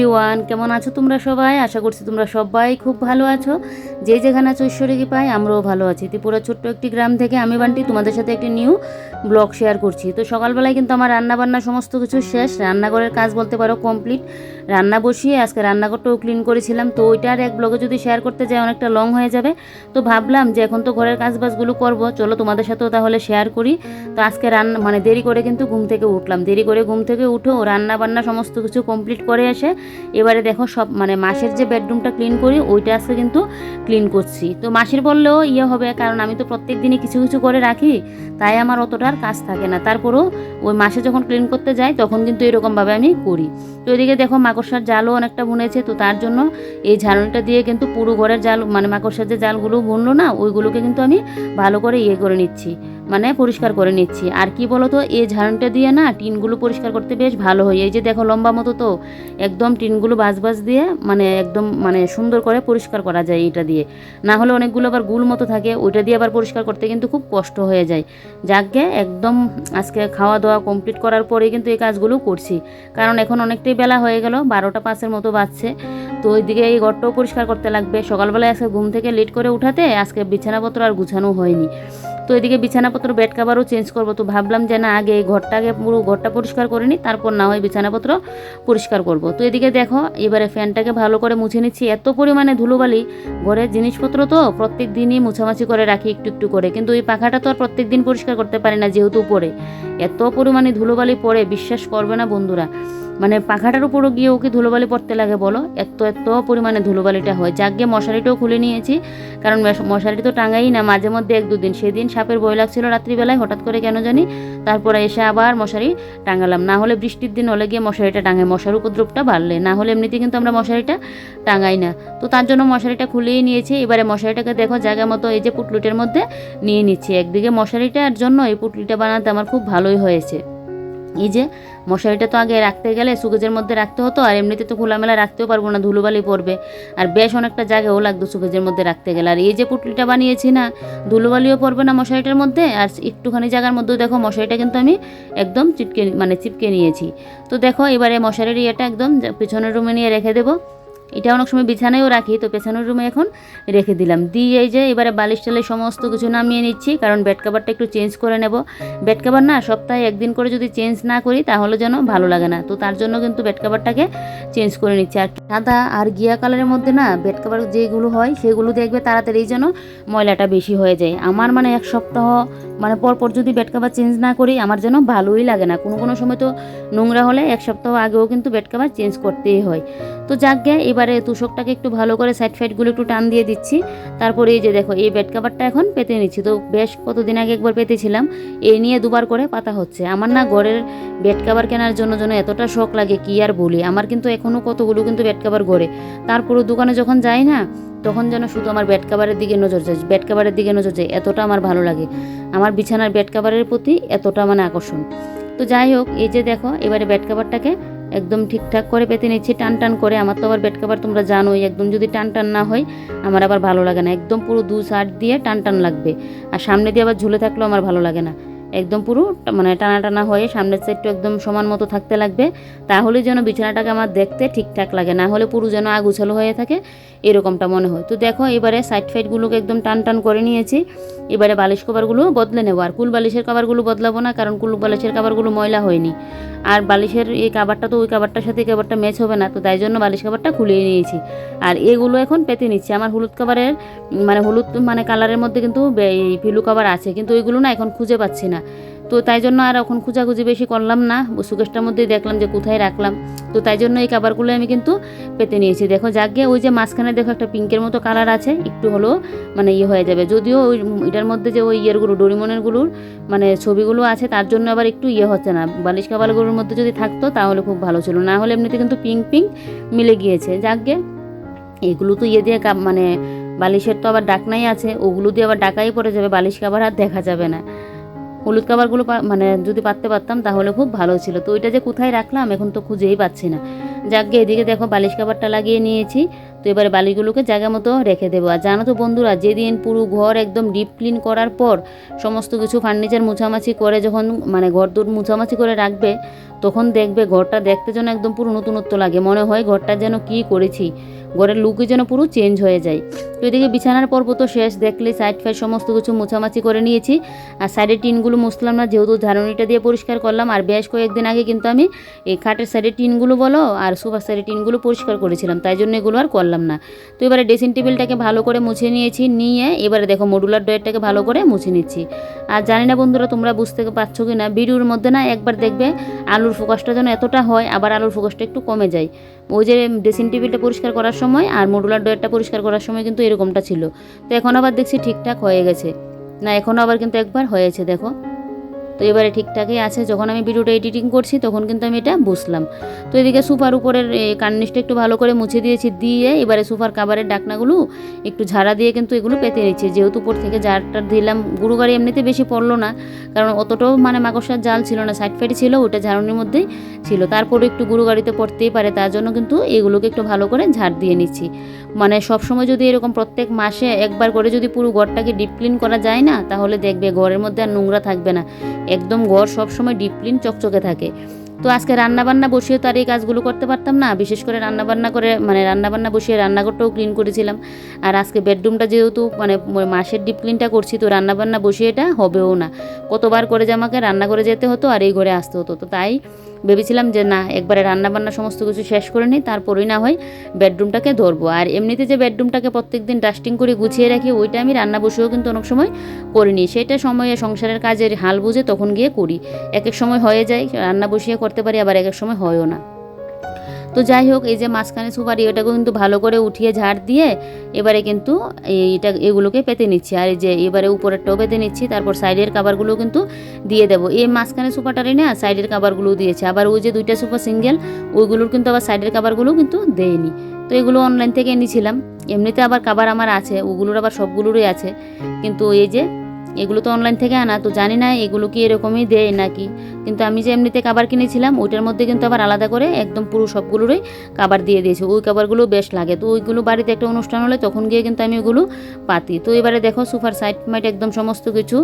Everyone কেমন আছো তোমরা সবাই? আশা করছি তোমরা সবাই খুব ভালো আছো। যে যেখানে আছো ঈশ্বরীকে পাই আমরাও ভালো আছি। ত্রিপুরা ছোট্ট একটি গ্রাম থেকে আমি বান্টি তোমাদের সাথে একটি নিউ ব্লগ শেয়ার করছি। তো সকালবেলায় কিন্তু আমার রান্না বান্না সমস্ত কিছু শেষ। রান্নাঘরের কাজ বলতে পারো কমপ্লিট রান্না বসিয়ে আজকে রান্নাঘরটাও ক্লিন করেছিলাম। তো ওইটার এক ব্লগে যদি শেয়ার করতে যাই, অনেকটা লং হয়ে যাবে। তো ভাবলাম যে এখন তো ঘরের কাজ বাজগুলো করব। চলো তোমাদের সাথেও তাহলে শেয়ার করি। তো আজকে রান্না মানে দেরি করে কিন্তু ঘুম থেকে উঠলাম। দেরি করে ঘুম থেকে উঠেও রান্না বান্না সমস্ত কিছু কমপ্লিট করে এসে এবারে দেখো সব মানে মাসের যে বেডরুমটা ক্লিন করি, ওইটা আজকে কিন্তু ক্লিন করছি। তো মাসির বললেও ইয়ে হবে, কারণ আমি তো প্রত্যেক দিনই কিছু কিছু করে রাখি, তাই আমার অতটার কাজ থাকে না। তারপরেও ওই মাসে যখন ক্লিন করতে যাই, তখন কিন্তু এরকমভাবে আমি করি। তো এদিকে দেখো মাকড়সার জালও অনেকটা বুনেছে, তো তার জন্য এই ঝাড়ুনিটা দিয়ে কিন্তু পুরো ঘরের জাল মানে মাকড়সার যে জালগুলো বুনলো না, ওইগুলোকে কিন্তু আমি ভালো করে ইয়ে করে নিচ্ছি। মানে পরিষ্কার করে নিচ্ছি। আর কি বলো তো এই ঝাড়ুনিটা দিয়ে না টিনগুলো পরিষ্কার করতে বেশ ভালো হয়। এই যে দেখো লম্বা মতো তো, একদম টিনগুলো বাজ বাজ দিয়ে মানে একদম মানে সুন্দর করে পরিষ্কার করা যায় এটা দিয়ে। না হলে অনেকগুলো আবার গুল মতো থাকে, ওইটা দিয়ে আবার পরিষ্কার করতে কিন্তু খুব কষ্ট হয়ে যায়। যাকে একদম আজকে খাওয়া দাওয়া কমপ্লিট করার পরে কিন্তু এই কাজগুলো করছি। কারণ এখন অনেকটাই বেলা হয়ে গেল, বারোটা পাঁচের মতো বাজছে। তো ওইদিকে এই ঘরটাও পরিষ্কার করতে লাগবে। সকালবেলায় আজকে ঘুম থেকে লেট করে উঠাতে আজকে বিছানাপত্র আর গুছানো হয়নি। তো এদিকে বিছানাপত্র বেড কাভারও চেঞ্জ করব। তো ভাবলাম যে না, আগে এই ঘরটাকে পুরো ঘরটা পরিষ্কার করে নিই তারপর না হয় বিছানাপত্র পরিষ্কার করব। তো এদিকে দেখো, এবারে ফ্যানটাকে ভালো করে মুছে নিচ্ছি। এত পরিমাণে ধুলোবালি, ঘরের জিনিসপত্র তো প্রত্যেক দিনই মুছামাছি করে রাখি একটু একটু করে। কিন্তু এই পাখাটা তো আর প্রত্যেক দিন পরিষ্কার করতে পারি না, যেহেতু পরে এত পরিমাণে ধুলোবালি পড়ে, বিশ্বাস করবে না বন্ধুরা। মানে পাখাটার উপরও গিয়ে ওকে ধুলোবালি পড়তে লাগে, বলো? এত এত পরিমাণে ধুলোবালিটা হয়। যাক গিয়ে মশারিটাও খুলে নিয়েছি। কারণ মেশ- মশারি তো টাঙাই না, মাঝে মধ্যে এক দুদিন। সেদিন সাপের ভয় লাগছিল রাত্রিবেলায়, হঠাৎ করে কেন জানি? তারপরে এসে আবার মশারি টাঙালাম। না হলে বৃষ্টির দিন হলে গিয়ে মশারিটা টাঙাই মশার উপদ্রবটা বাড়লে। না হলে এমনিতে কিন্তু আমরা মশারিটা টাঙাই না। তো তার জন্য মশারিটা খুলেই নিয়েছি। এবারে মশারিটাকে দেখো, জায়গা মতো এই যে পুটলুটের মধ্যে নিয়ে নিচ্ছি। একদিকে মশারিটার জন্য এই পুটলিটা বানাতে আমার খুব ভালোই হয়েছে। এই যে মশারিটা তো আগে রাখতে গেলে সুকেজের মধ্যে রাখতে হতো, আর এমনিতে তো খোলামেলা রাখতেও পারব না, ধুলোবালি পড়বে। আর বেশ অনেকটা জায়গাও লাগতো সুকেজের মধ্যে রাখতে গেলে। আর এই যে পুটলিটা বানিয়েছি না, ধুলোবালিও পড়বে না মশারিটার মধ্যে, আর একটুখানি জায়গার মধ্যেও দেখো মশারিটা কিন্তু আমি একদম চিটকে মানে চিপকে নিয়েছি। তো দেখো এবারে মশারির ইয়েটা একদম পিছনের রুমে নিয়ে রেখে দেবো। এটা অনেক সময় বিছানায়ও রাখি, তো পেছানোর রুমে এখন রেখে দিলাম। দিয়ে এই যে এবারে বালিশ টালিশ সমস্ত কিছু নামিয়ে নিচ্ছি, কারণ বেড কাভারটা একটু চেঞ্জ করে নেব। বেড কাভার না সপ্তাহে একদিন করে যদি চেঞ্জ না করি, তাহলে যেন ভালো লাগে না। তো তার জন্য কিন্তু বেড কাভারটাকে চেঞ্জ করে নিচ্ছি। আর সাদা আর গিয়া কালারের মধ্যে না বেড কাভার যেগুলো হয়, সেগুলো দেখবে তাড়াতাড়ি যেন ময়লাটা বেশি হয়ে যায়। আমার মানে এক সপ্তাহ মানে পরপর যদি বেড কাভার চেঞ্জ না করি আমার যেন ভালোই লাগে না। কোনো কোনো সময় তো নোংরা হলে এক সপ্তাহ আগেও কিন্তু বেড কাভার চেঞ্জ করতেই হয়। তো যাক গে এবারে তুষকটাকে একটু ভালো করে সাইড ফাইডগুলো একটু টান দিয়ে দিচ্ছি। তারপরে এই যে দেখো এই বেড কাভারটা এখন পেতে নিচ্ছি। তো বেশ কতদিন আগে একবার পেতেছিলাম এই নিয়ে দুবার করে পাতা হচ্ছে। আমার না ঘরের বেড কাভার কেনার জন্য যেন এতটা শখ লাগে কি আর বলি? আমার কিন্তু এখনও কতগুলো কিন্তু বেড কাভার ঘরে তারপরে দোকানে যখন যাই না তখন যেন শুধু আমার বেড কাভারের দিকে নজর যায়। বেড কাভারের দিকে নজর যায়, এতটা আমার ভালো লাগে। আমার বিছানার বেড কাভারের প্রতি এতটা মানে আকর্ষণ। তো যাই হোক, এই যে দেখো, এবারে বেড কাভারটাকে একদম ঠিকঠাক করে পেতে নিচ্ছি টান টান করে। আমার তো আবার বেড কাভার তোমরা জানোই, একদম যদি টান টান না হয়, আমার আবার ভালো লাগে না। একদম পুরো দু সাইড দিয়ে টান টান লাগবে। আর সামনে দিয়ে আবার ঝুলে থাকলেও আমার ভালো লাগে না। একদম পুরো মানে টানা টানা হয়ে সামনের সাইডটা একদম সমান মতো থাকতে লাগবে। তাহলে যেন বিছানাটাকে আমার দেখতে ঠিকঠাক লাগে, না হলে পুরো যেন আগুছালো হয়ে থাকে, এরকমটা মনে হয়। তো দেখো, এবারে সাইড ফাইডগুলোকে একদম টান টান করে নিয়েছি। এবারে বালিশ কভারগুলো বদলে নেব। আর কুল বালিশের কভারগুলো বদলাবো না, কারণ কুল বালিশের কভারগুলো ময়লা হয়নি। আর বালিশের এই কাবারটা তো ওই কাবারটার সাথে কাবারটা ম্যাচ হবে না, তো তাই জন্য বালিশ কাবারটা খুলিয়ে নিয়েছি। আর এগুলো এখন পেতে নিচ্ছি। আমার হলুদ কাবারের মানে হলুদ মানে কালারের মধ্যে কিন্তু এই পিলু কাবার আছে, কিন্তু ওইগুলো না এখন খুঁজে পাচ্ছি না। তো তাই জন্য আর এখন খোঁজাখুঁজি বেশি করলাম না। সুকেশটার মধ্যেই দেখলাম যে কোথায় রাখলাম। তো তাই জন্য এই কাবারগুলো আমি কিন্তু পেতে নিয়েছি। দেখো, যাকে ওই যে মাঝখানে দেখো একটা পিঙ্কের মতো কালার আছে, একটু হলেও মানে ইয়ে হয়ে যাবে। যদিও ওই এটার মধ্যে যে ওই ইয়েরগুলো ডোরিমনেরগুলোর মানে ছবিগুলো আছে, তার জন্য আবার একটু ইয়ে হচ্ছে না। বালিশ কাবারগুলোর মধ্যে যদি থাকতো, তাহলে খুব ভালো ছিল। না হলে এমনিতে কিন্তু পিঙ্ক পিঙ্ক মিলে গিয়েছে। যাকে এগুলো তো ইয়ে দিয়ে মানে বালিশের তো আবার ডাকনাই আছে, ওগুলো দিয়ে আবার ডাকাই পড়ে যাবে। বালিশ কাবার আর দেখা যাবে না। হলুদ কাবারগুলো পা- মানে যদি পাততে পারতাম তাহলে খুব ভালো ছিল। তো ওইটা যে কোথায় রাখলাম এখন তো খুঁজেই পাচ্ছি না। যাকে এদিকে দেখো বালিশ কাভারটা লাগিয়ে নিয়েছি। তো এবারে বালিগুলোকে জায়গা মতো রেখে দেবো। আর জানো তো বন্ধুরা, যেদিন পুরো ঘর একদম ডিপ ক্লিন করার পর সমস্ত কিছু ফার্নিচার মুছামাছি করে যখন মানে ঘর দূর মুছামাছি করে রাখবে, তখন দেখবে ঘরটা দেখতে যেন একদম পুরো নতুনত্ব লাগে। মনে হয় ঘরটা যেন কি করেছি। ঘরের লুকই যেন পুরো চেঞ্জ হয়ে যায়। তো এদিকে বিছানার পর্ব তো শেষ, দেখলে সাইড ফাইড সমস্ত কিছু মোছামাছি করে নিয়েছি। আর সাইডের টিনগুলো মুছলাম না, যেহেতু ঝাড়ুনিটা দিয়ে পরিষ্কার করলাম, আর বেশ কয়েকদিন আগে কিন্তু আমি এই খাটের সাইডের টিনগুলো বলো, আর সুপার সাইডের টিনগুলো পরিষ্কার করেছিলাম, তাই জন্য এগুলো আর করলাম না। তো এবারে ড্রেসিং টেবিলটাকে ভালো করে মুছে নিয়েছি, নিয়ে এবারে দেখো মডুলার ডয়েরটাকে ভালো করে মুছে নিচ্ছি। আর জানি না বন্ধুরা তোমরা বুঝতে পারছ কি না ভিডিওর মধ্যে না একবার দেখবে, আলুর ফোকাসটা যেন এতটা হয়, আবার আলুর ফোকাসটা একটু কমে যায়। ওই যে ড্রেসিং টেবিলটা পরিষ্কার করার সময় আর মডুলার ডয়েরটা পরিষ্কার করার সময় কিন্তু এরকমটা ছিল। তো এখন আবার দেখছি ঠিকঠাক হয়ে গেছে। না, এখনও আবার কিন্তু একবার হয়েছে, দেখো। তো এবারে ঠিকঠাকই আছে। যখন আমি ভিডিওটা এডিটিং করছি, তখন কিন্তু আমি এটা বুঝলাম। তো এদিকে সুপার উপরের কার্নিশটা একটু ভালো করে মুছে দিয়েছি, দিয়ে এবারে সুপার কাবারের ডাকনাগুলো একটু ঝাড়া দিয়ে কিন্তু এগুলো পেতে নিচ্ছি যেহেতু উপর থেকে জারটা দিলাম গুরু গাড়ি এমনিতে বেশি পড়ল না, কারণ অতটাও মানে মাকড়সার জাল ছিল না সাইড ফাইড ছিল, ওটা ঝাড়নির মধ্যেই ছিল। তারপরে একটু গুরু গাড়িতে পড়তেই পারে, তার জন্য কিন্তু এগুলোকে একটু ভালো করে ঝাড় দিয়ে নিচ্ছি। মানে সবসময় যদি এরকম প্রত্যেক মাসে একবার করে যদি পুরো ঘরটাকে ডিপ ক্লিন করা যায় না, তাহলে দেখবে ঘরের মধ্যে আর নোংরা থাকবে না। একদম ঘর সবসময় ডিপলিন চকচকে থাকে। তো আজকে রান্নাবান্না বসিয়ে তো আর এই কাজগুলো করতে পারতাম না, বিশেষ করে রান্নাবান্না করে মানে রান্নাবান্না বসিয়ে রান্নাঘরটাও ক্লিন করেছিলাম। আর আজকে বেডরুমটা যেহেতু মানে মাসের ডিপ ক্লিনটা করছি, তো রান্নাবান্না বসিয়ে এটা হবেও না। কতবার করে যে আমাকে রান্না করে যেতে হতো আর এই ঘরে আসতে হতো। তো তাই ভেবেছিলাম যে না, একবারে রান্নাবান্না সমস্ত কিছু শেষ করে নিই, তারপরেই না হয় বেডরুমটাকে ধরবো। আর এমনিতে যে বেডরুমটাকে প্রত্যেক দিন ডাস্টিং করে গুছিয়ে রাখি, ওইটা আমি রান্না বসেও কিন্তু অনেক সময় করিনি। সেটা সময়ে সংসারের কাজের হাল বুঝে তখন গিয়ে করি। এক এক সময় হয়ে যায়, রান্না বসিয়ে করতে পারি, আবার এক এক সময় হয়ও না। তো যাই হোক, এই যে মাঝখানে সুপারি এটাকে কিন্তু ভালো করে উঠিয়ে ঝাড় দিয়ে এবারে কিন্তু এইটা, এগুলোকে পেতে নিচ্ছি। আর এই যে এবারে উপরেরটাও পেতে নিচ্ছি, তারপর সাইডের কাবারগুলো কিন্তু দিয়ে দেবো। এই মাঝখানে সুপারটারে না, সাইডের কাবারগুলোও দিয়েছে। আবার ওই যে দুইটা সুপার সিঙ্গেল ওইগুলোর কিন্তু আবার সাইডের কাবারগুলোও কিন্তু দেয়নি তো এগুলো অনলাইন থেকে এনেছিলাম। এমনিতে আবার কাবার আমার আছে, ওগুলোর আবার সবগুলোরই আছে। কিন্তু এই যে এগুলো তো অনলাইন থেকে আনা, তো জানি না এগুলো কি এরকমই দেয় নাকি। কিন্তু আমি যে এমনিতে কাবার কিনেছিলাম, ওইটার মধ্যে কিন্তু আবার আলাদা করে একদম পুরো সবগুলোরই কাবার দিয়ে দিয়েছে। ওই কাবারগুলো বেশ লাগে। তো ওইগুলো বাড়িতে একটা অনুষ্ঠান হলে তখন গিয়ে কিন্তু আমি ওগুলো পাতি। তো এবারে দেখো, সুপার সাইড মাইট একদম সমস্ত কিছু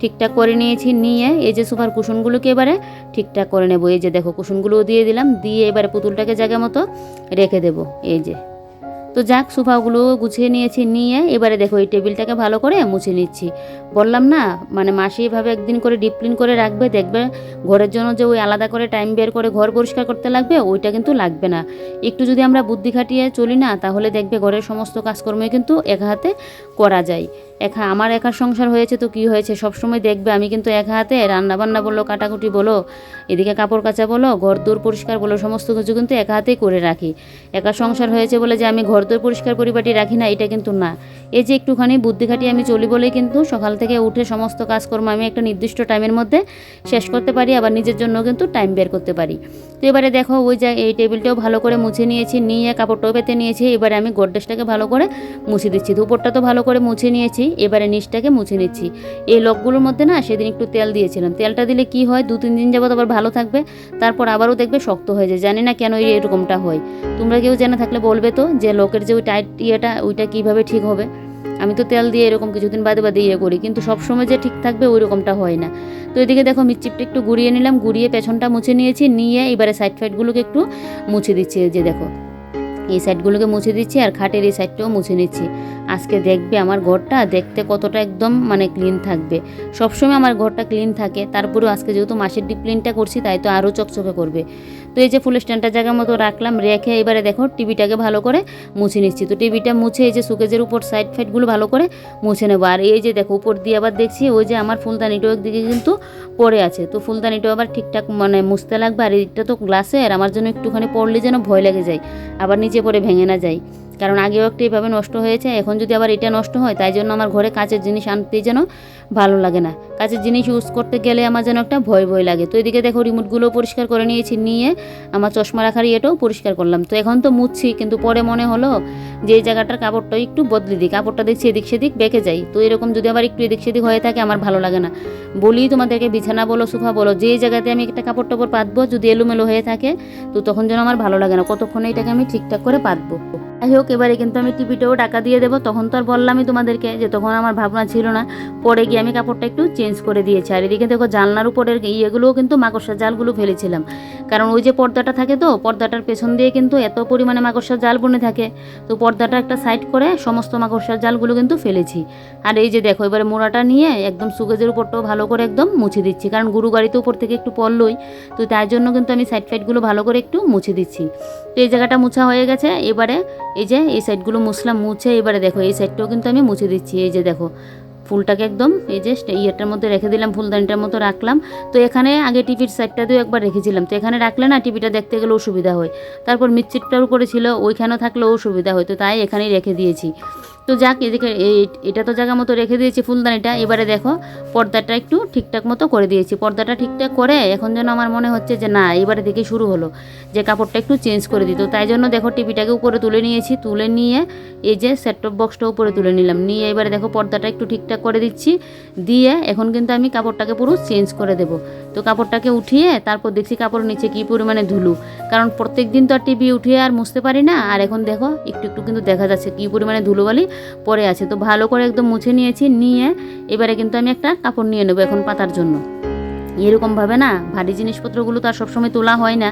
ঠিকঠাক করে নিয়েছি, নিয়ে এই যে সুপার কুশনগুলোকে এবারে ঠিকঠাক করে নেব। এই যে দেখো কুশনগুলোও দিয়ে দিলাম, দিয়ে এবারে পুতুলটাকে জায়গা মতো রেখে দেবো। এই যে। তো যাক সোফাগুলো গুছিয়ে নিয়েছি, নিয়ে এবারে দেখো এই টেবিলটাকে ভালো করে মুছে নিচ্ছি। বললাম না মানে মাসে এভাবে একদিন করে ডিপ্লিন করে রাখবে, দেখবে ঘরের জন্য যে ওই আলাদা করে টাইম বের করে ঘর পরিষ্কার করতে লাগবে, ওইটা কিন্তু লাগবে না। একটু যদি আমরা বুদ্ধি খাটিয়ে চলি না, তাহলে দেখবে ঘরের সমস্ত কাজকর্মই কিন্তু এক হাতে করা যায়। একা, আমার একার সংসার হয়েছে তো কি হয়েছে? সবসময় দেখবে আমি কিন্তু এক হাতে রান্নাবান্না বলো, কাটাকুটি বলো, এদিকে কাপড় কাচা বলো, ঘর দোর পরিষ্কার বলো, সমস্ত কিছু কিন্তু এক হাতেই করে রাখি। একা সংসার হয়েছে বলে যে আমি ঘর দোর পরিষ্কার পরিপাটি রাখি না, এটা কিন্তু না। এই যে একটুখানি বুদ্ধি খাটিয়ে আমি চলি বলেই কিন্তু সকাল থেকে উঠে সমস্ত কাজকর্ম আমি একটা নির্দিষ্ট টাইমের মধ্যে শেষ করতে পারি, আবার নিজের জন্য কিন্তু টাইম বের করতে পারি। তো এবারে দেখো ওই যে এই টেবিলটাও ভালো করে মুছে নিয়েছি, নিয়ে কাপড়টাও পেতে নিয়েছি, এবারে আমি গোড্রেজটাকে ভালো করে মুছে দিচ্ছি। দুপুরটা তো ভালো করে মুছে নিয়েছি, এবারে নিচটাকে মুছে নিচ্ছি। এই লকগুলোর মধ্যে না সেদিন একটু তেল দিয়েছিলাম। তেলটা দিলে কি হয়, দু তিন দিন যাবত আবার ভালো থাকবে, তারপর আবারও দেখবে শক্ত হয়ে যায়। জানি না কেন এরকমটা হয়। তোমরা কেউ জেনে থাকলে বলবে তো যে লোকের যে ওই টাইট ইয়েটা, ওইটা কীভাবে ঠিক হবে? আমি তো তেল দিয়ে এরকম কিছুদিন বাদে বাদে ইয়ে করি, কিন্তু সবসময় যে ঠিক থাকবে ওই রকমটা হয় না। তো এদিকে দেখো মিচিপটা একটু গুড়িয়ে নিলাম, গুড়িয়ে পেছনটা মুছে নিয়েছি, নিয়ে এবারে সাইড ফাইডগুলোকে একটু মুছে দিচ্ছি যে দেখো। এই সাইডগুলোকে মুছে দিচ্ছি আর খাটের এই সাইডটাও মুছে নিচ্ছি। আজকে দেখবে আমার ঘরটা দেখতে কতটা একদম মানে ক্লিন থাকবে। সবসময় আমার ঘরটা ক্লিন থাকে, তারপরেও আজকে যেহেতু মাসের ডিপ ক্লিনটা করছি, তাই তো আরও চকচকে করবে। তো এই যে ফুল স্ট্যান্ডটা জায়গা মতো রাখলাম, রেখে এবারে দেখো টিভিটাকে ভালো করে মুছে নিচ্ছি। তো টিভিটা মুছে এই যে সুকেজের উপর সাইড ফাইডগুলো ভালো করে মুছে নেব। আর এই যে দেখো, উপর দিয়ে আবার দেখছি ওই যে আমার ফুলদানিটাও একদিকে কিন্তু পড়ে আছে। তো ফুলদানিটাও আবার ঠিকঠাক মানে মুছতে লাগবে, আর এইটা তো গ্লাসে আর আমার জন্য একটুখানি পড়লে যেন ভয় লেগে যায়। আবার নিচে পড়ে ভেঙে না যায় কারণ আগেও একটা এভাবে নষ্ট হয়েছে, এখন যদি আবার এটা নষ্ট হয়, তাই জন্য আমার ঘরে কাচের জিনিস আনতে যেন ভালো লাগে না। কাচের জিনিস ইউজ করতে গেলে আমার যেন একটা ভয় ভয় লাগে। তো এদিকে দেখো রিমোটগুলো পরিষ্কার করে নিয়েছি, নিয়ে আমার চশমা রাখার ইয়েটাও পরিষ্কার করলাম। তো এখন তো মুছছি, কিন্তু পরে মনে হলো যে এই জায়গাটার কাপড়টা একটু বদলে দিই। কাপড়টা দেখছি এদিক সেদিক বেঁকে যাই তো এরকম যদি আবার একটু এদিক সেদিক হয়ে থাকে, আমার ভালো লাগে না। বলি তোমাদেরকে, বিছানা বলো, সোফা বলো, যে জায়গাতে আমি একটা কাপড় টাপড় পাতবো, যদি এলোমেলো হয়ে থাকে, তো তখন যেন আমার ভালো লাগে না। কতক্ষণে এটাকে আমি ঠিকঠাক করে পাতবো। যাই হোক এবারে কিন্তু আমি টিভিটাও টাকা দিয়ে দেবো, তখন তো আর বললামই তোমাদেরকে যে তখন আমার ভাবনা ছিল না। পরে গিয়ে আমি কাপড়টা একটু চেঞ্জ করে দিয়েছি। আর এদিকে দেখো জানলার উপরের ইয়েগুলোও কিন্তু মাকড়সার জালগুলো ফেলেছিলাম। কারণ ওই যে পর্দাটা থাকে তো, পর্দাটার পেছন দিয়ে কিন্তু এত পরিমাণে মাকড়সার জাল বনে থাকে। তো পর্দাটা একটা সাইড করে সমস্ত মাকড়সার জালগুলো কিন্তু ফেলেছি। আর এই যে দেখো, এবারে মোড়াটা নিয়ে একদম সুগেজের উপরটাও ভালো করে একদম মুছে দিচ্ছি। কারণ গুরু গাড়িতে উপর থেকে একটু পড়লই, তো তার জন্য কিন্তু আমি সাইড ফাইডগুলো ভালো করে একটু মুছে দিচ্ছি। তো এই জায়গাটা মুছা হয়ে গেছে। এবারে এই যে, এই সাইডগুলো মুছলাম, মুছে এবারে দেখো, এই সাইডটাও কিন্তু আমি মুছে দিচ্ছি। এই যে দেখো, ফুলটাকে একদম, এই যে ইয়েটার মধ্যে রেখে দিলাম, ফুলদানিটার মতো রাখলাম। তো এখানে আগে টিভির সাইডটা দিয়েও একবার রেখেছিলাম। তো এখানে রাখলে না টিভিটা দেখতে গেলেও সুবিধা হয়। তারপর মিচ্ছিটটার উপরে ছিল, ওইখানেও থাকলেও সুবিধা হয়। তো তাই এখানেই রেখে দিয়েছি। তো যাক, এদিকে এটা তো জায়গা মতো রেখে দিয়েছি ফুলদানিটা। এবারে দেখো, পর্দাটা একটু ঠিকঠাক মতো করে দিয়েছি। পর্দাটা ঠিকঠাক করে এখন যেন আমার মনে হচ্ছে যে না এবারে থেকে শুরু হলো, যে কাপড়টা একটু চেঞ্জ করে দিত। তাই জন্য দেখো টিভিটাকে উপরে তুলে নিয়েছি, তুলে নিয়ে এই যে সেটটপ বক্সটা উপরে তুলে নিলাম। নিয়ে এবারে দেখো পর্দাটা একটু ঠিকঠাক করে দিচ্ছি, দিয়ে এখন কিন্তু আমি কাপড়টাকে পুরো চেঞ্জ করে দেব। তো কাপড়টাকে উঠিয়ে তারপর দেখছি কাপড় নিচে কী পরিমাণে ধুলু। কারণ প্রত্যেক দিন তো আর টিভি উঠিয়ে আর মুছতে পারি না। আর এখন দেখো, একটু একটু কিন্তু দেখা যাচ্ছে কী পরিমাণে ধুলো ধুলোবালি পরে আছে। তো ভালো করে একদম মুছে নিয়েছি, নিয়ে এবারে কিন্তু আমি একটা কাপড় নিয়ে নেব এখন পাতার জন্য। এরকমভাবে না, ভারী জিনিসপত্রগুলো তো আর সবসময় তোলা হয় না।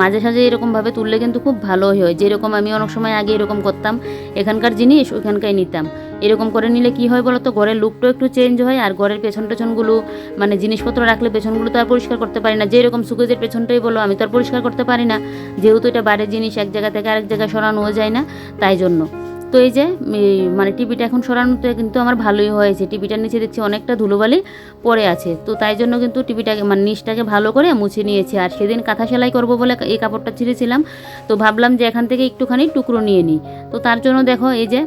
মাঝে সাঝে এরকমভাবে তুললে কিন্তু খুব ভালোই হয়। যেরকম আমি অনেক সময় আগে এরকম করতাম, এখানকার জিনিস ওইখানকার নিতাম। এরকম করে নিলে কি হয় বলো তো ঘরের লুকটাও একটু চেঞ্জ হয় আর ঘরের পেছন টেছনগুলো মানে জিনিসপত্র রাখলে পেছনগুলো তো আর পরিষ্কার করতে পারি না। যেরকম সুকেজের পেছনটাই বলো, আমি তো আর পরিষ্কার করতে পারি না। যেহেতু এটা বাইরের জিনিস, এক জায়গা থেকে আরেক জায়গায় সরানো যায় না, তাই জন্য। তো এই যে মানে টিভিটা এখন সরানোতে কিন্তু আমার ভালোই হয়েছে। টিভিটার নিচে দেখছি অনেকটা ধুলোবালি পড়ে আছে। তো তাই জন্য কিন্তু টিভিটাকে মানে নিচটাকে ভালো করে মুছে নিয়েছি। আর সেদিন কাঁথা সেলাই করব বলে এই কাপড়টা ছিঁড়েছিলাম। তো ভাবলাম যে এখান থেকে একটুখানি টুকরো নিয়ে নিই। তো তার জন্য দেখো এই যে,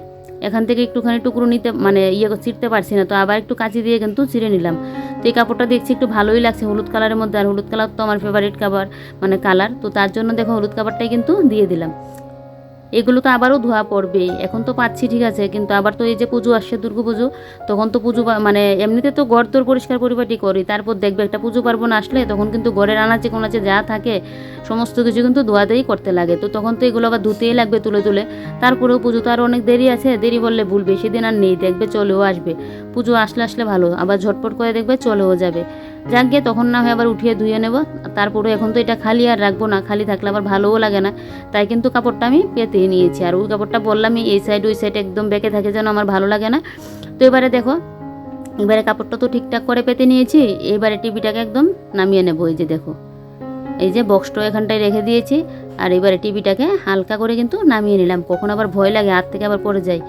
এখান থেকে একটুখানি টুকরো নিতে মানে ইয়ে ছিঁড়তে পারছি না। তো আবার একটু কাঁচি দিয়ে কিন্তু ছিঁড়ে নিলাম। তো এই কাপড়টা দেখছি একটু ভালোই লাগছে হলুদ কালারের মধ্যে। আর হলুদ কালার তো আমার ফেভারিট কালার মানে কালার তো তার জন্য দেখো হলুদ কাপড়টাই কিন্তু দিয়ে দিলাম। এগুলো তো আবারও ধোয়া পড়বে এখন তো পাচ্ছি, ঠিক আছে, কিন্তু আবার তো এই যে পুজো আসছে, দুর্গা পুজো, তখন তো পুজো মানে এমনিতে তো ঘর তোর পরিষ্কার পরিপাটি করি, তারপর দেখবে একটা পুজো পার্বণ আসলে তখন কিন্তু ঘরের আনাচে কোনাচে যা থাকে, সমস্ত কিছু কিন্তু ধোয়াতেই করতে লাগে। তো তখন তো এগুলো আবার ধুতেই লাগবে তুলে তুলে। তারপরেও পুজো তো আর অনেক দেরি আছে, দেরি বললে ভুল, বেশি দিন আর নেই, দেখবে চলেও আসবে। পুজো আসলে আসলে ভালো, আবার ঝটপট করে দেখবে চলেও যাবে। যাক গিয়ে তখন না হয় আবার উঠিয়ে ধুয়ে নেব। তারপরে এখন তো এটা খালি আর রাখব না, খালি থাকলে আবার ভালোও লাগে না। তাই কিন্তু কাপড়টা আমি পেতে নিয়েছি। আর ওই কাপড়টা বললামই, এই সাইড ওই সাইড একদম বেঁকে থাকে যেন আমার ভালো লাগে না। তো এবারে দেখো, এবারে কাপড়টা তো ঠিকঠাক করে পেতে নিয়েছি। এবারে টিভিটাকে একদম নামিয়ে নেব, এই যে দেখো। এই যে বক্সটাও এখানটায় রেখে দিয়েছি। আর এবারে টিভিটাকে হালকা করে কিন্তু নামিয়ে নিলাম। কখন আবার ভয় লাগে, হাত থেকে আবার পড়ে যায়।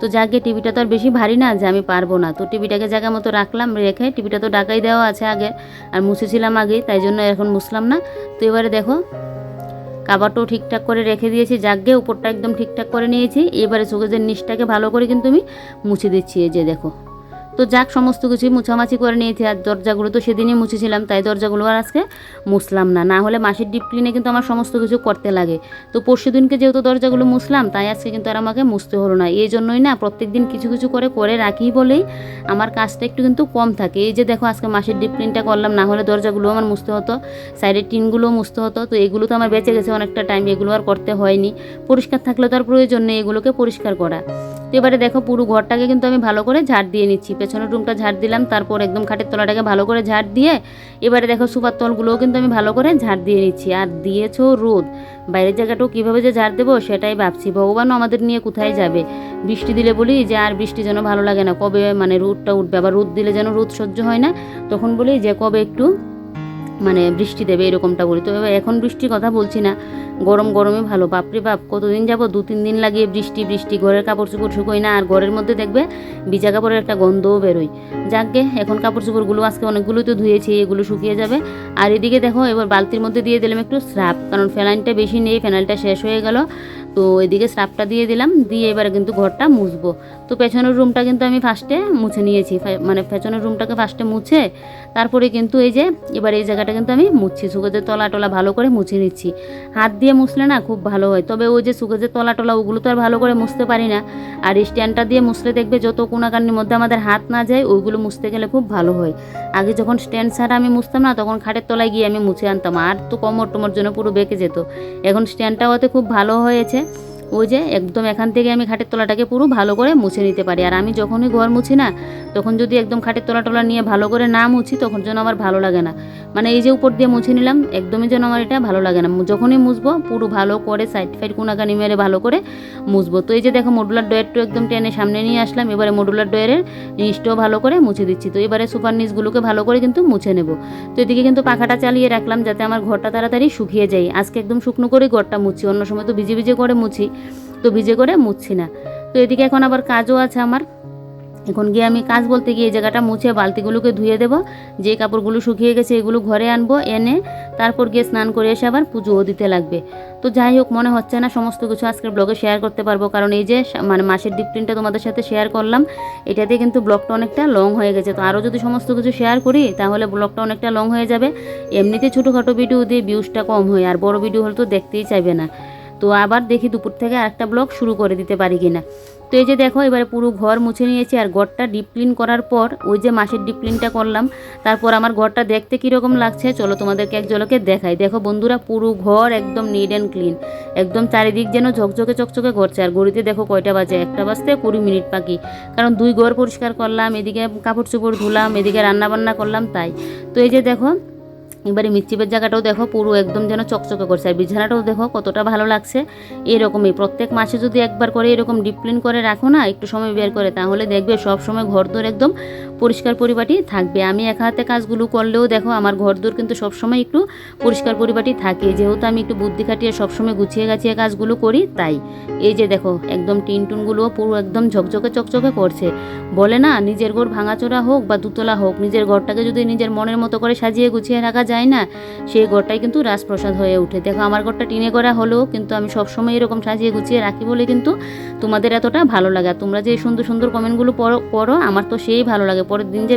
তো যাকে টিভিটা তো আর বেশি ভারী না যে আমি পারব না, তো টিভিটাকে জায়গা মতো রাখলাম, রেখে টিভিটা তো ডাকাই দেওয়া আছে আগে, আর মুছেছিলাম আগে তাই জন্য এখন মুছলাম না। তো এবারে দেখো কাবারটাও ঠিকঠাক করে রেখে দিয়েছি জাগে উপরটা একদম ঠিকঠাক করে নিয়েছি, এবারে চোখের নিচটাকে ভালো করে কিন্তু আমি মুছে দিচ্ছি, এই যে দেখো। তো যাক, সমস্ত কিছু মুছামাছি করে নিয়েছি আর দরজাগুলো তো সেদিনই মুছেছিলাম, তাই দরজাগুলো আর আজকে মুছলাম না। না হলে মাসির ডিপ ক্লিনে কিন্তু আমার সমস্ত কিছু করতে লাগে। তো পরশু দিনকে যেহেতু দরজাগুলো মুছলাম, তাই আজকে কিন্তু আর আমাকে মুছতে হলো না। এই জন্যই না প্রত্যেক দিন কিছু কিছু করে করে রাখি বলেই আমার কাজটা একটু কিন্তু কম থাকে। এই যে দেখো, আজকে মাসের ডিপ ক্লিনটা করলাম, না হলে দরজাগুলো আমার মুছতে হতো, সাইডের টিনগুলোও মুছতে হতো, তো এগুলো তো আমার বেঁচে গেছে অনেকটা টাইম এগুলো আর করতে হয়নি। পরিষ্কার থাকলে তো আর প্রয়োজন নেই এগুলোকে পরিষ্কার করা। তো এবারে দেখো পুরো ঘরটাকে কিন্তু আমি ভালো করে ঝাড় দিয়ে নিচ্ছি। পেছনের রুমটা ঝাড় দিলাম, তারপর একদম খাটের তলাটাকে ভালো করে ঝাড় দিয়ে এবারে দেখো সুপার তলগুলোও কিন্তু আমি ভালো করে ঝাড় দিয়ে নিচ্ছি। আর দিয়েছ রোদ, বাইরের জায়গাটাও কীভাবে যে ঝাড় দেবো সেটাই ভাবছি। ভগবানও আমাদের নিয়ে কোথায় যাবে? বৃষ্টি দিলে বলি যে আর বৃষ্টি যেন ভালো লাগে না। কবে মানে রোদটা উঠবে? আবার রোদ দিলে যেন রোদ সহ্য হয় না, তখন বলি যে কবে একটু মানে বৃষ্টি দেবে, এরকমটা বলি। তো এখন বৃষ্টির কথা বলছি না। গরম গরমে ভালো। বাপরে বাপ, কতদিন যাব? দু, তিন দিন লাগিয়ে বৃষ্টি বৃষ্টি, ঘরের কাপড় চোপড় শুকোয় না। আর ঘরের মধ্যে দেখবে ভিজা কাপড়ের একটা গন্ধও বেরোয়। যাকে এখন কাপড় চোপড়গুলো আজকে অনেকগুলো তো ধুয়েছি, এগুলো শুকিয়ে যাবে। আর এদিকে দেখো, এবার বালতির মধ্যে দিয়ে দিলাম একটু স্রাপ কারণ ফেনাইলটা বেশি নেই, ফেনাইলটা শেষ হয়ে গেল। তো এদিকে স্রাপটা দিয়ে দিলাম, দিয়ে এবারে কিন্তু ঘরটা মুছবো। তো পেছনের রুমটা কিন্তু আমি ফার্স্টে মুছে নিয়েছি মানে পেছনের রুমটাকে ফার্স্টে মুছে, তারপরে কিন্তু এই যে, এবার এই জায়গাটা কিন্তু আমি মুছছি। সুগজের তলা টলা ভালো করে মুছে নিচ্ছি। হাত দিয়ে মুছলে না খুব ভালো হয়, তবে ওই যে সুগজের তলা টলা ওগুলো তো আর ভালো করে মুছতে পারি না। আর স্ট্যান্ডটা দিয়ে মুছলে দেখবে যত কোনাকানির মধ্যে আমাদের হাত না যায়, ওইগুলো মুছতে গেলে খুব ভালো হয়। আগে যখন স্ট্যান্ড ছাড়া আমি মুছতাম না, তখন খাটের তলায় গিয়ে আমি মুছে আনতাম, আর তো কমর টমর জন্য পুরো বেঁকে যেত। এখন স্ট্যান্ডটাও খুব ভালো হয়েছে 셋. ওই যে একদম এখান থেকে আমি খাটের তলাটাকে পুরো ভালো করে মুছে নিতে পারি। আর আমি যখনই ঘর মুছি না, তখন যদি একদম খাটের তলা টলা নিয়ে ভালো করে না মুছি, তখন যেন আমার ভালো লাগে না। মানে এই যে উপর দিয়ে মুছে নিলাম, একদমই যেন আমার এটা ভালো লাগে না। যখনই মুছবো, পুরো ভালো করে সাইড ফাইড কোনাকানি মেরে ভালো করে মুছবো। তো এই যে দেখো মডুলার ডয়েরটা একদম টেনে সামনে নিয়ে আসলাম, এবারে মডুলার ডয়ের নিচটাও ভালো করে মুছে দিচ্ছি। তো এবারে সুপার নিচগুলোকে ভালো করে কিন্তু মুছে নেব। তো এদিকে কিন্তু পাখাটা চালিয়ে রাখলাম, যাতে আমার ঘরটা তাড়াতাড়ি শুকিয়ে যায়। আজকে একদম শুকনো করে ঘরটা মুছি, অন্য সময় তো ভিজে ভিজে করে মুছি। তো ভিজে করে মুছছি না। তো এদিকে এখন আবার কাজও আছে আমার। এখন গিয়ে আমি কাজ বলতে গিয়ে এই জায়গাটা মুছে বালতিগুলোকে ধুয়ে দেবো। যে কাপড়গুলো শুকিয়ে গেছে এগুলো ঘরে আনব, এনে তারপর গিয়ে স্নান করে এসে আবার পুজোও দিতে লাগবে। তো যাই হোক, মনে হচ্ছে না সমস্ত কিছু আজকের ব্লগে শেয়ার করতে পারব। কারণ এই যে মানে মাসের ডিপ প্রিন্টটা তোমাদের সাথে শেয়ার করলাম এটাতে কিন্তু ব্লগটা অনেকটা লং হয়ে গেছে। তো আরও যদি সমস্ত কিছু শেয়ার করি, তাহলে ব্লগটা অনেকটা লং হয়ে যাবে। এমনিতে ছোটোখাটো ভিডিও দিয়ে ভিউজটা কম হয়, আর বড় ভিডিও হলে তো দেখতেই চাইবে না। তো আবার দেখি দুপুর থেকে আরেকটা ব্লগ শুরু করে দিতে পারি কিনা। তো এই যে দেখো, এবারে পুরো ঘর মুছে নিয়েছি আর ঘরটা ডিপ ক্লিন করার পর ওই যে মাসের ডিপ ক্লিনটা করলাম, তারপর আমার ঘরটা দেখতে কীরকম লাগছে চলো তোমাদেরকে এক ঝলকে দেখাই। দেখো বন্ধুরা, পুরো ঘর একদম নিট অ্যান্ড ক্লিন একদম চারিদিক যেন ঝকঝকে চকচকে করছে আর ঘড়িতে দেখো কয়টা বাজে, একটা বাজতে কুড়ি মিনিট বাকি। কারণ দুই ঘর পরিষ্কার করলাম, এদিকে কাপড় চোপড় ধুলাম, এদিকে রান্না বান্না করলাম তাই। তো এই যে দেখো এবারে মিচিপের জায়গাটাও দেখো পুরো একদম যেন চকচকে করছে। আর বিছানাটাও দেখো কতটা ভালো লাগছে। এরকমই প্রত্যেক মাসে যদি একবার করে এরকম ডিপ ক্লিন করে রাখো না, একটু সময় বের করে, তাহলে দেখবে সব সময় ঘর একদম পরিষ্কার পরিপাটি থাকবে। আমি একা হাতে কাজগুলো করলেও দেখো আমার ঘর কিন্তু সবসময় একটু পরিষ্কার পরিপাটি থাকে। যেহেতু আমি একটু বুদ্ধি খাটিয়ে সবসময় গুছিয়ে গাছিয়ে কাজগুলো করি, তাই। এই যে দেখো একদম টিন টুনগুলো পুরো একদম ঝকঝকে চকচকে করছে। বলে না, নিজের ঘর ভাঙাচোরা হোক বা দুতলা হোক, নিজের ঘরটাকে যদি নিজের মনের মতো করে সাজিয়ে গুছিয়ে রাখা যায় না সেই ঘরটাই কিন্তু রাজপ্রসাদ হয়ে ওঠে। দেখো, আমার ঘরটা টিনে করা হলেও কিন্তু আমি সবসময় এরকম সাজিয়ে গুছিয়ে রাখি বলে কিন্তু তোমাদের এতটা ভালো লাগে। তোমরা যে সুন্দর সুন্দর কমেন্টগুলো পড়ো পড়ো, আমার তো সেই ভালো লাগে। পরের দিন যে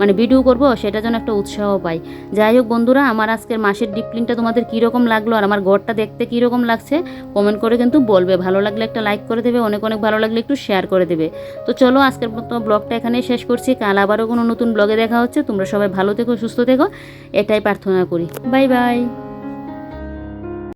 মানে ভিডিও করব, সেটা যেন একটা উৎসাহ পাই। যাই হোক বন্ধুরা, আমার আজকের মাসের ডিপ্লিনটা তোমাদের কীরকম লাগল আর আমার ঘরটা দেখতে কীরকম লাগছে কমেন্ট করে কিন্তু বলবে। ভালো লাগলে একটা লাইক করে দেবে, অনেক অনেক ভালো লাগলে একটু শেয়ার করে দেবে। তো চলো, আজকের মতো ব্লগটা এখানেই শেষ করছি। কাল আবারও কোনো নতুন ব্লগে দেখা হচ্ছে। তোমরা সবাই ভালো থেকো, সুস্থ থেকো। এটাই প্রার্থনা করি। Bye bye.